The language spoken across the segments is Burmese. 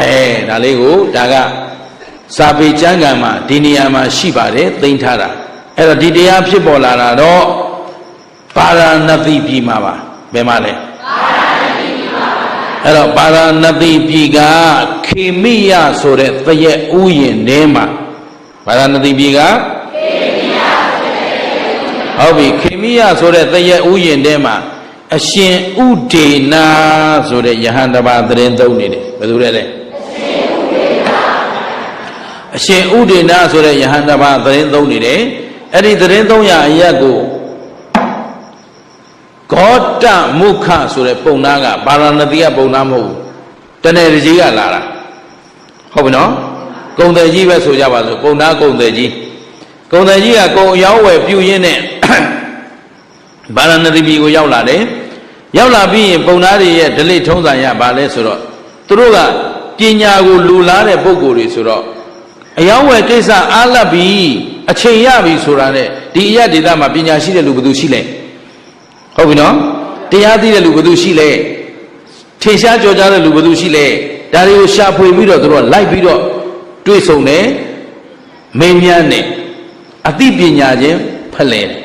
အဲဒါလေးကိုဒါကစာပေကျမ်းဂန်မှာဒီနေရာမှာရှိပါတယ်သိမ်းထားတာအဲ့တော့ဒီတရားဖြစ်ပေါ်လာတာတော့ပါရဏသီပြည်မှာပါဘယ်မှာလဲအဲ့တော့ပါရဏသီပြည်ကခေမိယဆိုတဲ့သရက်ဥယျင်ထဲမှာပါရဏသီပြည်ကဟုတ်ပြီခေမိယဆိုတဲ့သရက်ဥယျင်ထဲမှာအရှင်ဥဒေနာဆိုတဲ့ယဟန်တပါသတင်းသုံးနေတယ်ဘယ်သူလဲလဲ အရှင်ဥဒေနာဆိုတဲ့ယဟန်တပါသတင်းသုံးနေတယ်အဲ့ဒီသတင်းသုံးရအရက်ကိုဂေါတမုခဆိုတဲ့ပုံနာကပါရဏသီကပုံနာမဟုတ်ဘူးတနေ့တကြီးကလာတာဟုတ်ပြီနော်ကုံတယ်ကြီးပဲဆိုကြပါစို့ပုံနာကုံတယ်ကြီးကုံတယ်ကြီးကကုံအယောင်းဝယ်ပြုရင်းနဲ့ဗာရာဏသီပြည်ကိုရောက်လာတယ်ရောက်လာပြီးရင်ပုံသားတွေရဲ့ဒလိထုံးစံရပါလဲဆိုတော့သူတို့ကပညာကိုလူလားတဲ့ပုံကိုယ်တွေဆိုတော့ အယောင်းဝယ်ကိစ္စအားလပ်ပြီအချိန်ရပြီဆိုတာနဲ့ဒီအရဒေသမှာပညာရှိတဲ့လူဘယ်သူရှိလဲဟုတ်ပြီနော်တရားသိတဲ့လူဘယ်သူရှိလဲထင်ရှားကြော်ကြားတဲ့လူဘယ်သူရှိလဲဒါတွေကိုရှာဖွေပြီးတော့သူတို့ကလိုက်ပြီးတော့တွေးဆုံတယ်မင်းများနဲ့အသိပညာချင်းဖလှယ်တယ်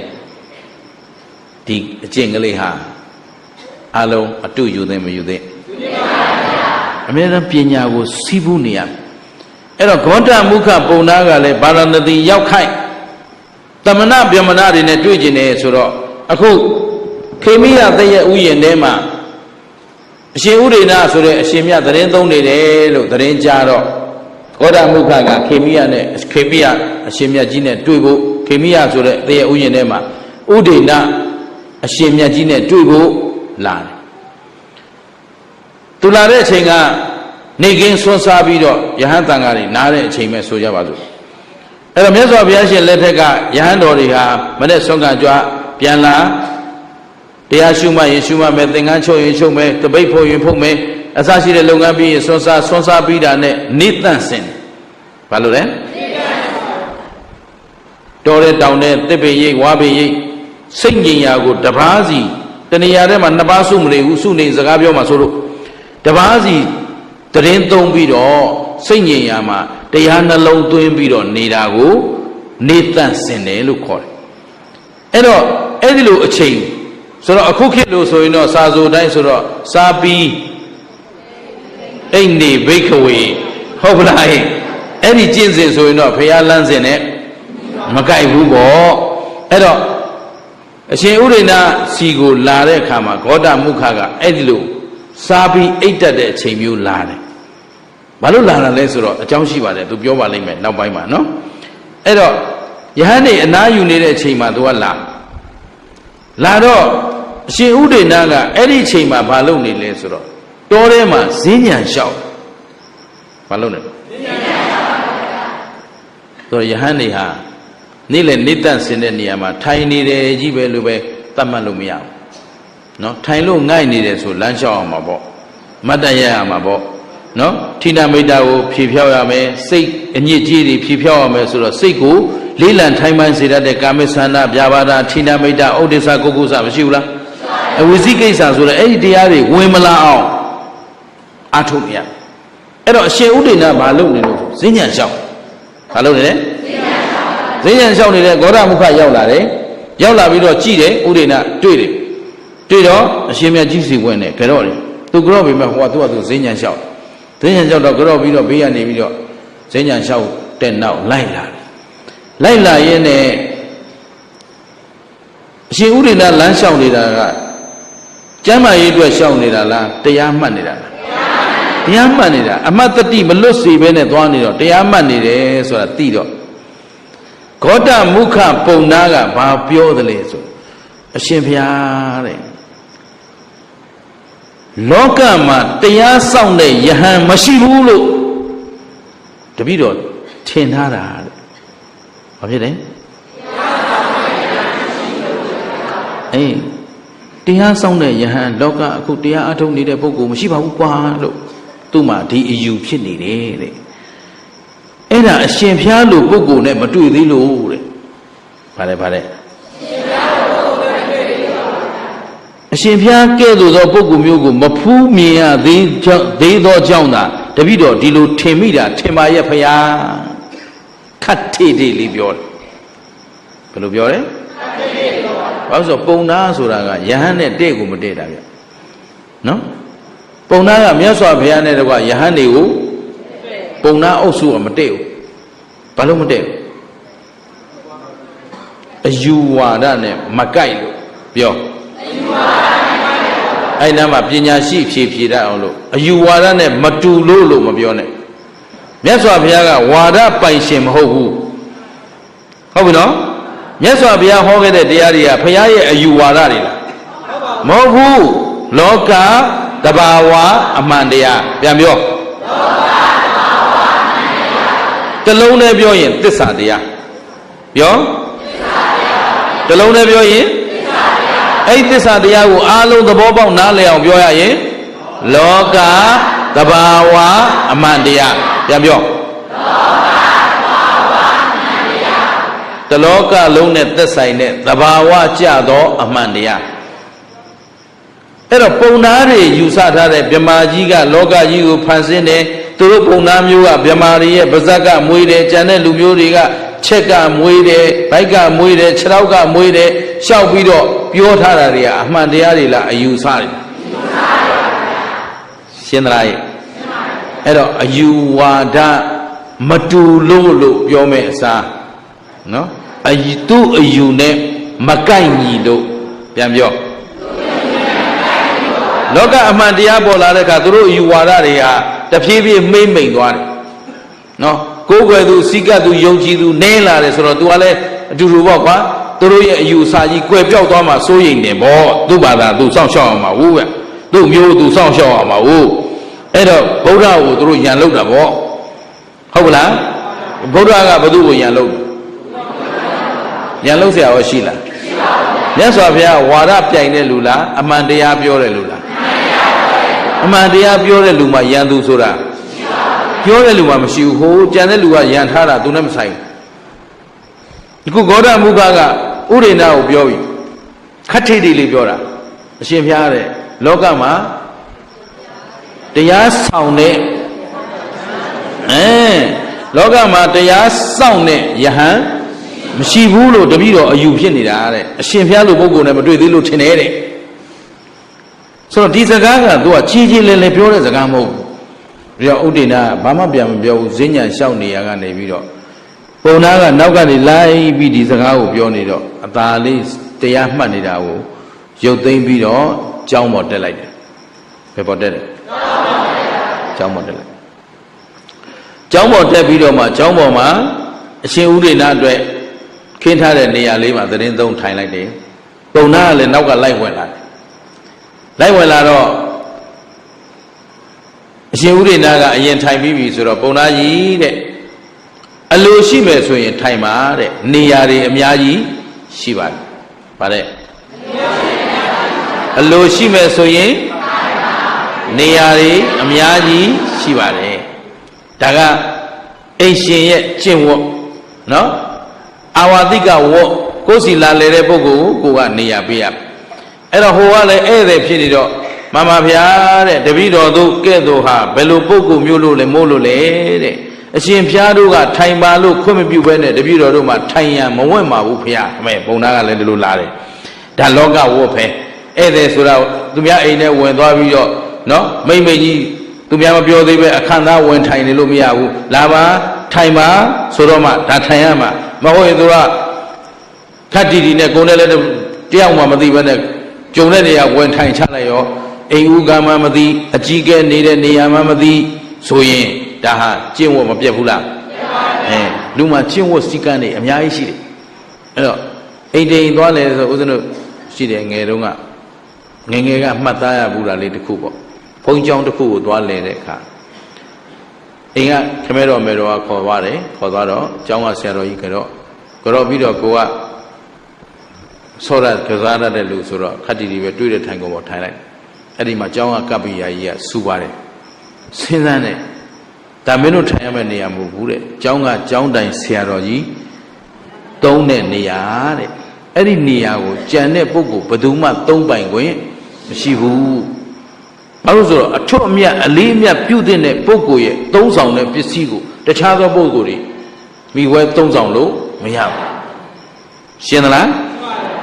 ဒီအကျင့်ကလေးဟာအလုံးအတုယူသိမယူသိအမြဲတမ်းပညာကိုစီးပူးနေရမယ် အဲ့တော့ဂေါတမုခပုံနာကလည်းဗာရဏသီရောက်ခိုက်တမနာဗျမနာတွေနဲ့တွေ့ကျင်တယ်ဆိုတော့အခုခေမိယသရဲ့ဥယျာဉ်ထဲမှာအရှင်ဥဒိနာဆိုတဲ့အရှင်မြတ်သတင်းသုံးနေတယ်လို့သတင်းကြားတော့ဂေါတမုခကခေမိယနဲ့ခေမိယအရှင်မြတ်ကြီးနဲ့တွေ့ဖို့ခေမိယဆိုတဲ့သရဲ့ဥယျာဉ်ထဲမှာဥဒိနာအရှင်မြတ်ကြီးနဲ့တွေ့ဖို့လာတယ်သူလာတဲ့အချိန်က နေကင်းဆွန်းစားပြီးတော့ယဟန်တန်ဃာတွေနားတဲ့အချိန်ပဲဆိုကြပါစို့အဲ့တော့မြတ်စွာဘုရားရှင်လက်ထက်ကယဟန်တော်တွေဟာမနဲ့ဆွမ်းကကြွပြန်လာတရားရှုမှတ်ရင်ရှုမှတ်မယ်သင်္ကန်းချုပ်ရင်ချုပ်မယ်တပိတ်ဖို့ရင်ဖုတ်မယ်အစရှိတဲ့လုပ်ငန်းပြီးရင်ဆွန်းစားဆွန်းစားပြီးတာနဲ့နေတန့်စင်တယ်ဘာလို့လဲတော်တဲ့တောင်တဲ့တစ်ပင်ရိပ်ဝါပင်ရိပ်စိတ်ငြိမ်ရာကိုတပားစီတဏှာထဲမှာနှစ်ပါးစုမနေဘူးစုနေစကားပြောမှာဆိုလို့တပားစီ တရင်သုံးပြီးတော့စိတ်ငြိမ်ရာမှာတရားနှလုံးသွင်းပြီးတော့နေတာကိုနေတန့်စင်တယ်လို့ခေါ်တယ်အဲ့တော့အဲ့ဒီလိုအချိန်ဆိုတော့အခုခေတ်လို့ဆိုရင်တော့စာဆိုတိုင်းဆိုတော့စာပြီးအိတ်နေဘိခဝေဟုတ်ပလားအဲ့ဒီကျင့်စဉ်ဆိုရင်တော့ဖရာလန်းစဉ်နဲ့မကြိုက်ဘူးပေါ့အဲ့တော့အရှင်ဥရိဏစီကိုလာတဲ့အခါမှာဂေါတမုခကအဲ့ဒီလိုစားပြီးအိတ်တက်တဲ့အချိန်မျိုးလာတယ်။ ဘာလို့လာတာလဲဆိုတော့အကြောင်းရှိပါတယ်သူပြောပါလိမ့်မယ်နောက်ပိုင်းမှာနော်။အဲ့တော့ယဟန်နေအနားယူနေတဲ့အချိန်မှာသူကလာလာတော့အရှင်ဥဒိဏကအဲ့ဒီအချိန်မှာဘာလုပ်နေလဲဆိုတော့တောထဲမှာဈဉ္ညာလျှောက်ဘာလုပ်နေလဲဈဉ္ညာလျှောက်ပါဘုရားဆိုတော့ယဟန်နေဟာနေ့လည်နေတန့်စင်တဲ့နေရာမှာထိုင်နေတယ်ကြီးပဲလို့ပဲသတ်မှတ်လို့မရဘူးเนาะထိုင်လို့ငိုက်နေတယ်ဆိုလမ်းလျှောက်အောင်မှာပေါ့မတ်တရရမှာပေါ့ နော်ထိဏမိတ်တာကိုဖြည့်ဖြောက်ရမယ်စိတ်အညစ်အကြေးတွေဖြည့်ဖြောက်ရမယ်ဆိုတော့စိတ်ကိုလေးလံထိုင်ပန်းစေတတ်တဲ့ကာမိဆန္ဒပြဘာဒထိဏမိတ်တာဥဒိစ္စကုက္ကုစမရှိဘူးလားအဝိဇိကိစ္စဆိုတော့အဲ့ဒီတရားတွေဝင်မလာအောင်အထုတ်မရအဲ့တော့အရှင်ဥဒိဏဘာလုပ်နေလို့ဈဉ္ညာလျှောက်ဘာလုပ်နေလဲဈဉ္ညာလျှောက်ဈဉ္ညာလျှောက်နေတဲ့ဂေါရမုခရောက်လာတယ်ရောက်လာပြီးတော့ကြည်တယ်ဥဒိဏတွေ့တယ်တွေ့တော့အရှင်မြတ်ကြီးစီဝင်တယ်ကြတော့တယ်သူကြော့ပေမဲ့ဟိုကသူ့ဟာသူဈဉ္ညာလျှောက် ဈဉ္ဉံလျှောက်တော့ကြော့ပြီးတော့ဘေးကနေပြီးတော့ဈဉ္ဉံလျှောက်တဲ့နောက်လိုက်လာတယ်လိုက်လာရင်းနဲ့အရှင်ဥဒိဏလမ်းလျှောက်နေတာကကျမ်းမာရေးအတွက်လျှောက်နေတာလားတရားမှတ်နေတာလားတရားမှတ်နေတာအမတ်တတိမလွတ်စေဘဲနဲ့သွားနေတော့တရားမှတ်နေတယ်ဆိုတာသိတော့ဂေါတမုခပုံနာကဘာပြောသလဲဆိုအရှင်ဘုရားတဲ့ လောကမှာတရားဆောင်တဲ့ယဟန်မရှိဘူးလို့တပည့်တော်ထင်ထားတာတဲ့ဘာဖြစ်လဲအေးတရားဆောင်တဲ့ယဟန်လောကအခုတရားအထုတ်နေတဲ့ပုဂ္ဂိုလ်မရှိပါဘူးကွာလို့သူ့မှာဒီအယူဖြစ်နေတယ်တဲ့အဲ့ဒါအရှင်ဖျားလို့ပုဂ္ဂိုလ်နဲ့မတွေ့သေးလို့တဲ့ဗါတယ်ဗါတယ် အရှင်ဖျားကဲ့သို့သောပုဂ္ဂိုလ်မျိုးကိုမဖူးမြင်ရသေးကြောင့်သေးသောကြောင့်သာတပည့်တော်ဒီလိုထင်မိတာထင်ပါရဲ့ဖရာခတ်ထေထေလေးပြောတယ်ဘယ်လိုပြောလဲဘာလို့ဆိုပုံနာဆိုတာကယဟန်နဲ့တဲ့ကိုမတဲ့တာဗျနော်ပုံနာကမြတ်စွာဘုရားနဲ့တကွယဟန်တွေကိုပုံနာအုပ်စုကမတဲ့ဘူးဘာလို့မတဲ့ဘူးအယူဝါဒနဲ့မကိုက်လို့ပြော အဲ့နားမှာပညာရှိဖြေဖြေတတ်အောင်လို့အယူဝါဒနဲ့မတူလို့လို့မပြောနဲ့မြတ်စွာဘုရားကဝါဒပိုင်ရှင်မဟုတ်ဘူးဟုတ်ပြီနော်မြတ်စွာဘုရားဟောခဲ့တဲ့တရားတွေကဘုရားရဲ့အယူဝါဒတွေလားမဟုတ်ဘူးလောကတဘာဝအမှန်တရားပြန်ပြောတလုံးနဲ့ပြောရင်သစ္စာတရားပြောတလုံးနဲ့ပြောရင် အဲ့ဒီသစ္စာတရားကိုအားလုံးသဘောပေါက်နားလည်အောင်ပြောရရင်လောကတဘာဝအမှန်တရားပြန်ပြောတလောကလုံးနဲ့သက်ဆိုင်တဲ့သဘာဝကြသောအမှန်တရားအဲ့တော့ပုံနာတွေယူဆထားတဲ့မြမာကြီးကလောကကြီးကိုဖန်ဆင်းတယ် သူတို့ပုံနာမျိုးကမြမာတွေရဲ့ပါဇက်ကမွေးတယ်ကြံတဲ့လူမျိုးတွေကချက်ကမွေးတယ်ဘိုက်ကမွေးတယ်ခြေထောက်ကမွေးတယ်ရှောက်ပြီးတော့ပြောထားတာတွေကအမှန်တရားတွေလားအယူဆတွေရှင်းသလားရဲ့အဲ့တော့အယူဝါဒမတူလို့လို့ပြောမဲ့အစားနော်အယူသူ့အယူနဲ့မကိုက်ညီလို့ပြန်ပြောလောကအမှန်တရားပေါ်လာတဲ့အခါသူတို့အယူဝါဒတွေဟာ တဖြည်းဖြည်းမှိမ့်မိန်သွားတယ်နော်ကိုယ်ွယ်သူစိကသူယုံကြည်သူနင်းလာတယ်ဆိုတော့ तू ကလည်းအတူတူပေါ့ကွာသူတို့ရဲ့အယူအဆကြီးကွယ်ပြောက်သွားမှစိုးရိမ်တယ်ဗောသူ့ဘာသာသူစောင့်ရှောက်အောင်ပါဟုတ်ဗျသူ့မျိုးသူစောင့်ရှောက်အောင်ပါဟုတ်အဲ့တော့ဗုဒ္ဓကိုသူတို့ယံလောက်တာဗောဟုတ်ကလားဗုဒ္ဓကဘု து ကိုယံလောက်ယံလောက်เสียရောရှိလားမြတ်စွာဘုရားဝါဒပြိုင်တဲ့လူလားအမှန်တရားပြောတဲ့လူလား ား အမှန်တရားပြောတဲ့လူမှယံသူဆိုတာပြောတဲ့လူမှမရှိဘူးဟိုကြံတဲ့လူကယံထားတာသူနဲ့မဆိုင်ဘူးဒီခုဂေါတမုခကဥရိဏကိုပြောပြီခတ်ထိတ်တိလေးပြောတာအရှင်ဘုရားတဲ့လောကမှာတရားဆောင်တဲ့အဲလောကမှာတရားစောင့်တဲ့ယဟန်မရှိဘူးလို့တပည့်တော်အယူဖြစ်နေတာတဲ့အရှင်ဘုရားလိုပုဂ္ဂိုလ်နဲ့မတွေ့သေးလို့ထင်တယ်တဲ့ ဆိုတော့ဒီစကားကသူကချီချီလဲလဲပြောတဲ့စကားမဟုတ်ဘူးပြီးတော့ဥဒိနာဘာမှပြန်မပြောဘူးဈဉ္ညာလျှောက်နေရကနေပြီးတော့ပုံနာကနောက်ကနေလိုက်ပြီးဒီစကားကိုပြောနေတော့အသာလေးတရားမှတ်နေတာကိုရုပ်သိမ်းပြီးတော့ကြောင်းပေါ်တက်လိုက်တယ်ဘယ်ပေါ်တက်တယ်ကြောင်းပေါ်တက်လိုက်ကျောင်းပေါ်တက်ပြီးတော့မှကျောင်းပေါ်မှာအရှင်ဥဒိနာအတွက်ခင်းထားတဲ့နေရာလေးမှာသတင်းသုံးထိုင်လိုက်တယ်။ပုံနာကလည်းနောက်ကလိုက်ဝင်လာတယ်။ လိုက်ဝင်လာတော့အရှင်ဥဒိနာကအရင်ထိုင်ပြီးပြီဆိုတော့ပုံနာကြီးတဲ့အလိုရှိမယ်ဆိုရင်ထိုင်ပါတဲ့နေရာတွေအများကြီးရှိပါတယ်။ဗါတဲ့အလိုရှိမယ်ဆိုရင်နေရာတွေအများကြီးရှိပါတယ်။ဒါကအိမ်ရှင်ရဲ့ကျင့်ဝတ်နော်အာဝတိကဝတ်ကိုယ်စီလာလေတဲ့ပုဂ္ဂိုလ်ကိုကိုကနေရာပေးရ အဲ့တော့ဟိုကလည်းဧည့်သည်ဖြစ်နေတော့မမဖျားတဲ့တပည့်တော်တို့ကဲ့သို့ဟာဘယ်လိုပုဂ္ဂိုလ်မျိုးလို့လဲမို့လို့လဲတဲ့အရှင်ဖျားတို့ကထိုင်ပါလို့ခွင့်မပြုဘဲနဲ့တပည့်တော်တို့မှထိုင်ရန်မဝင့်ပါဘူးဖျားအမေဘုံသားကလည်းဒီလိုလာတယ်ဒါလောကဝတ်ပဲဧည့်သည်ဆိုတာသူများအိမ်ထဲဝင်သွားပြီးတော့နော်မိမ့်မိတ်ကြီးသူများမပြောသေးပဲအခမ်းသားဝင်ထိုင်နေလို့မရဘူးလာပါထိုင်ပါဆိုတော့မှဒါထိုင်ရမှာမဟုတ်ရင်သူကခတ်တီတီနဲ့ကိုယ်နဲ့လည်းတယောက်မှမသိဘဲနဲ့ ကြုံတဲ့နေရာဝင်ထိုင်ချလိုက်ရောအိမ်ဦးကမှမသိအကြီးကဲနေတဲ့နေရာမှမသိဆိုရင်ဒါဟာကျင့်ဝတ်မပြတ်ဘူးလားအဲလူမှကျင့်ဝတ်စည်းကမ်းတွေအများကြီးရှိတယ်အဲ့တော့အိမ်တိမ်သွားလဲဆိုဦးဇင်းတို့ရှိတယ်ငယ်တုန်းကငယ်ငယ်ကမှတ်သားရဘူးတာလေးတစ်ခုပေါ့ဘုံကြောင်တစ်ခုကိုသွားလဲတဲ့အခါအိမ်ကခမဲတော်မေတော်ကခေါ်သွားတယ်ခေါ်သွားတော့ကျောင်းကဆရာတော်ကြီးကတော့ကြောပြီးတော့ကိုက ဆောရကစားရတဲ့လူဆိုတော့ခတ်တီတီပဲတွေးတဲ့ထိုင်ကုန်ပေါ်ထိုင်လိုက်အဲ့ဒီမှာကျောင်းကကပ္ပိယာကြီးကစူပါတယ်စဉ်းစားနေဒါမင်းတို့ထိုင်ရမယ့်နေရာမဟုတ်ဘူးတဲ့ကျောင်းကကျောင်းတိုင်ဆရာတော်ကြီးတုံးတဲ့နေရာတဲ့အဲ့ဒီနေရာကိုကြံတဲ့ပုဂ္ဂိုလ်ဘယ်သူမှသုံးပိုင်ခွင့်မရှိဘူးဘာလို့ဆိုတော့အထွတ်အမြတ်အလေးအမြတ်ပြုတဲ့ပုဂ္ဂိုလ်ရဲ့သုံးဆောင်တဲ့ပစ္စည်းကိုတခြားသောပုဂ္ဂိုလ်တွေမိဝဲသုံးဆောင်လို့မရဘူးရှင်းသလား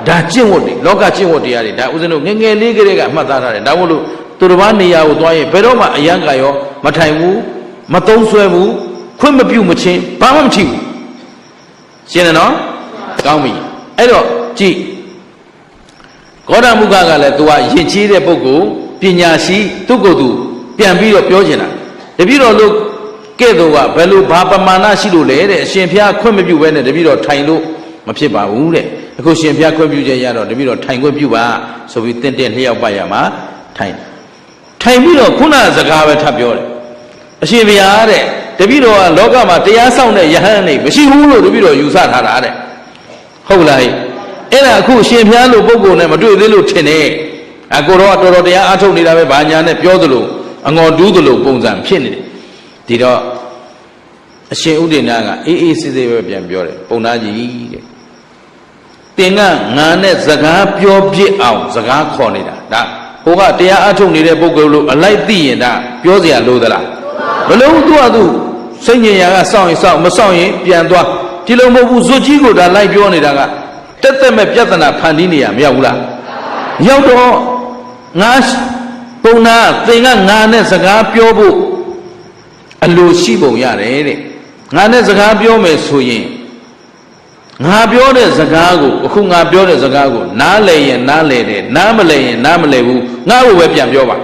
ဒါကျင့်ဝတ်တွေလောကကျင့်ဝတ်တရားတွေဒါဥစဉ်တို့ငယ်ငယ်လေးကလေးကအမှတ်သားထားတယ်ဒါမို့လို့သူတစ်ပါးနေရာကိုသွားရင်ဘယ်တော့မှအယံကရောမထိုင်ဘူးမသုံးဆွဲဘူးခွင့်မပြုမချင်းဘာမှမချိဘူးရှင်းတယ်နော်ကောင်းပြီအဲ့တော့ကြည့်ဂေါတမုခကလည်း तू ကရင့်ကြီးတဲ့ပုဂ္ဂိုလ်ပညာရှိသူ့ကိုယ်သူပြန်ပြီးတော့ပြောချင်တာတပည့်တော်လို့ကဲ့သို့ကဘယ်လိုဘာပမာဏရှိလို့လဲတဲ့အရှင်ဖျားခွင့်မပြုဘဲနဲ့တပည့်တော်ထိုင်လို့မဖြစ်ပါဘူးတဲ့ အခုရှင်ဖျားခွင့်ပြုချက်ရတော့တပည့်တော်ထိုင်ခွင့်ပြုပါဆိုပြီးတင့်တင့်လျှောက်ပါရမှာထိုင်ထိုင်ပြီးတော့ခုနစကားပဲထပ်ပြောတယ်အရှင်ဘုရားတဲ့တပည့်တော်ကလောကမှာတရားဆောင်တဲ့ယဟန်နေမရှိဘူးလို့တပည့်တော်ယူဆထားတာတဲ့ဟုတ်လားဟဲ့အဲ့ဒါအခုရှင်ဖျားလို့ပုံကုန်နဲ့မတွေ့သေးလို့ထင်တယ်အကိုတော့တော်တော်တရားအထုတ်နေတာပဲဘာညာနဲ့ပြောသလိုအငေါ်တူးသလိုပုံစံဖြစ်နေတယ်ဒီတော့အရှင်ဥဒိနာကအေးအေးဆေးဆေးပဲပြန်ပြောတယ်ပုံသားကြီးတဲ့ တင်ကငါနဲ့စကားပြောပြစ်အောင်စကားခေါ်နေတာဒါဟိုကတရားအထုတ်နေတဲ့ပုဂ္ဂိုလ်လို့အလိုက်သိရင်ဒါပြောစရာလိုသလားမလိုဘူးသူကသူစိတ်ညင်ရာကစောင့်ရင်စောင့်မစောင့်ရင်ပြန်သွားဒီလိုမဟုတ်ဘူးဇွတ်ကြီးကိုဒါလိုက်ပြောနေတာကတက်တက်မဲ့ပြဿနာဖန်တီးနေရမရောက်ဘူးလားရောက်တော့ငါပုံနာသင်ကငါနဲ့စကားပြောဖို့အလိုရှိပုံရတယ်တဲ့ငါနဲ့စကားပြောမယ်ဆိုရင် ငါပြောတဲ့စကားကိုအခုငါပြောတဲ့စကားကိုနားလည်ရင်နားလည်တယ်နားမလည်ရင်နားမလည်ဘူးငါ့ကိုပဲပြန်ပြောပါ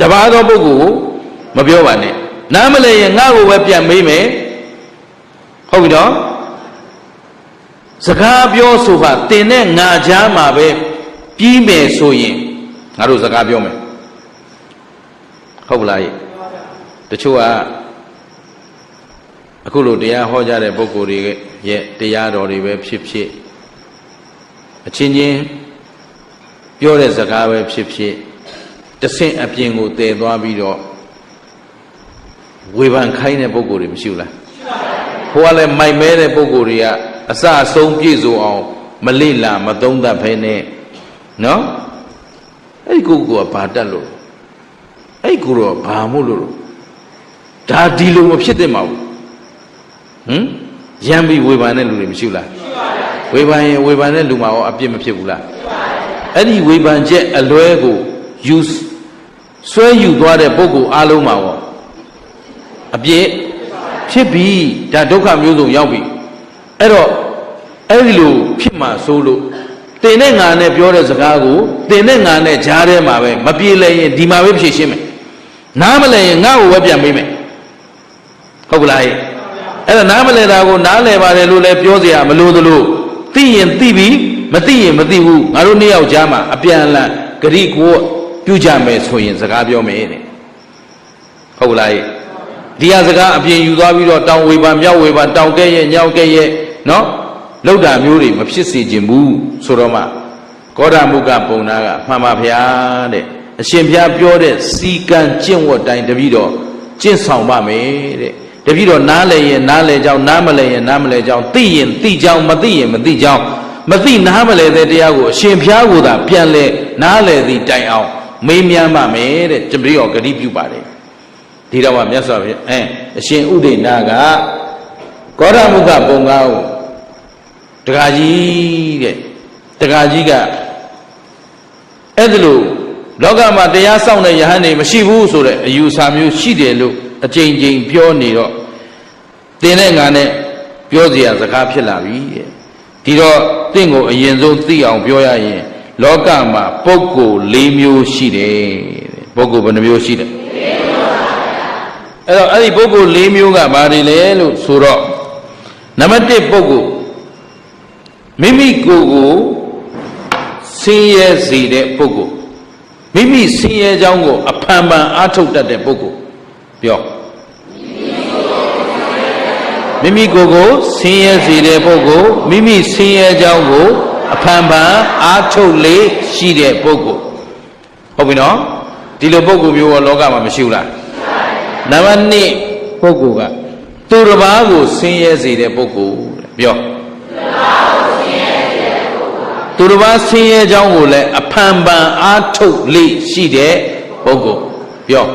တပါးသောပုဂ္ဂိုလ်ကိုမပြောပါနဲ့နားမလည်ရင်ငါ့ကိုပဲပြန်မေးမယ်ဟုတ်ပြီနော်စကားပြောဆိုဟာတင်တဲ့ငါကြားမှာပဲပြီးမယ်ဆိုရင်ငါတို့စကားပြောမယ်ဟုတ်ပလားရဲ့တချို့က အခုလိုတရားဟောကြတဲ့ပုဂ္ဂိုလ်တွေရဲ့တရားတော်တွေပဲဖြစ်ဖြစ်အချင်းချင်းပြောတဲ့စကားပဲဖြစ်ဖြစ်တဆင့်အပြင်ကိုတည်သွားပြီးတော့ဝေဖန်ခိုင်းတဲ့ပုဂ္ဂိုလ်တွေမရှိဘူးလားဟိုကလည်းမိုက်မဲတဲ့ပုဂ္ဂိုလ်တွေကအစအဆုံးပြည့်စုံအောင်မလိလာမသုံးသပ်ဖဲနဲ့နော်အဲ့ဒီကိုကဘာတက်လို့အဲ့ဒီကိုတော့ဘာမို့လို့ဒါဒီလိုမဖြစ်သင့်ပါဘူး ဟမ်ရံပြီးဝေဖန်တဲ့လူတွေမရှိဘူးလားဝေဖန်ရင်ဝေဖန်တဲ့လူမှာရောအပြစ်မဖြစ်ဘူးလားအဲ့ဒီဝေဖန်ချက်အလွဲကိုယူဆွဲယူသွားတဲ့ပုဂ္ဂိုလ်အလုံးမှာရောအပြစ်ဖြစ်ပြီဒါဒုက္ခမျိုးစုံရောက်ပြီအဲ့တော့အဲ့ဒီလိုဖြစ်မှဆိုလို့တင်နဲ့ငါနဲ့ပြောတဲ့စကားကိုတင်နဲ့ငါနဲ့ကြားထဲမှာပဲမပြေလဲရင်ဒီမှာပဲဖြေရှင်းမယ်နားမလဲရင်ငါ့ကိုပဲပြန်မေးမယ်ဟုတ်ကလား အဲ့ဒါနားမလဲတာကိုနားလဲပါတယ်လို့လည်းပြောစရာမလိုသလိုသိရင်သိပြီမသိရင်မသိဘူးငါတို့နှစ်ယောက်ကြားမှာအပြန်အလှန်ဂရိကိုပြုကြမယ်ဆိုရင်စကားပြောမယ်တဲ့ဟုတ်လားဒီဟာစကားအပြင်ယူသွားပြီးတော့တောင်ဝေဘာမြောက်ဝေဘာတောင်ကဲ့ရဲ့ညောက်ကဲ့ရဲ့နော်လောက်တာမျိုးတွေမဖြစ်စေခြင်းဘူးဆိုတော့မှကောဓမုကပုံနာကမှန်ပါဗျာတဲ့အရှင်ဘုရားပြောတဲ့စီကံကျင့်ဝတ်တိုင်းတပည့်တော်ကျင့်ဆောင်ပါမယ်တဲ့ တပည့်တော်နားလဲရင်နားလဲကြောင်းနားမလဲရင်နားမလဲကြောင်းသိရင်သိကြောင်းမသိရင်မသိကြောင်းမသိနားမလဲတဲ့တရားကိုအရှင်ဘုရားကိုသာပြန်လဲနားလဲသည်တိုင်အောင်မေးမြန်းပါမယ်တဲ့တပည့်တော်ဂတိပြုပါတယ်ဒီတော့မှမြတ်စွာဘုရားအဲအရှင်ဥဒိနာကကောရမုခပုံကားကိုတခါကြီးတဲ့တခါကြီးကအဲ့ဒါလို့လောကမှာတရားစောင့်တဲ့ယဟန်တွေမရှိဘူးဆိုတဲ့အယူဆမျိုးရှိတယ်လို့ အကြိမ်ကြိမ်ပြောနေတော့တင်းတဲ့ငါနဲ့ပြောစရာစကားဖြစ်လာပြီတဲ့ဒီတော့တင့်ကိုအရင်ဆုံးသိအောင်ပြောရရင် လောကမှာပုဂ္ဂိုလ်၄မျိုးရှိတယ်တဲ့ပုဂ္ဂိုလ်ဘယ်နှမျိုးရှိတယ်အဲ့တော့အဲ့ဒီပုဂ္ဂိုလ်၄မျိုးကဘာတွေလဲလို့ဆိုတော့နံပါတ်1ပုဂ္ဂိုလ်မိမိကိုယ်ကိုဆင်းရဲစေတဲ့ပုဂ္ဂိုလ်မိမိဆင်းရဲကြောင်းကိုအဖန်ဖန်အားထုတ်တတ်တဲ့ပုဂ္ဂိုလ် ပြောမိမိကိုယ်ကိုဆင်းရဲစေတဲ့ပုဂ္ဂိုလ်မိမိဆင်းရဲကြောင်းကိုအဖန်ဖန်အားထုတ်လေရှိတဲ့ပုဂ္ဂိုလ်ဟုတ်ပြီနော်ဒီလိုပုဂ္ဂိုလ်မျိုးရောလောကမှာမရှိဘူးလားနံပါတ်1ပုဂ္ဂိုလ်ကသူတစ်ပါးကိုဆင်းရဲစေတဲ့ပုဂ္ဂိုလ်တဲ့ပြောသူတစ်ပါးဆင်းရဲကြောင်းကိုလည်းအဖန်ပန်အားထုတ်လေရှိတဲ့ပပုဂ္ဂိုလ်ပြော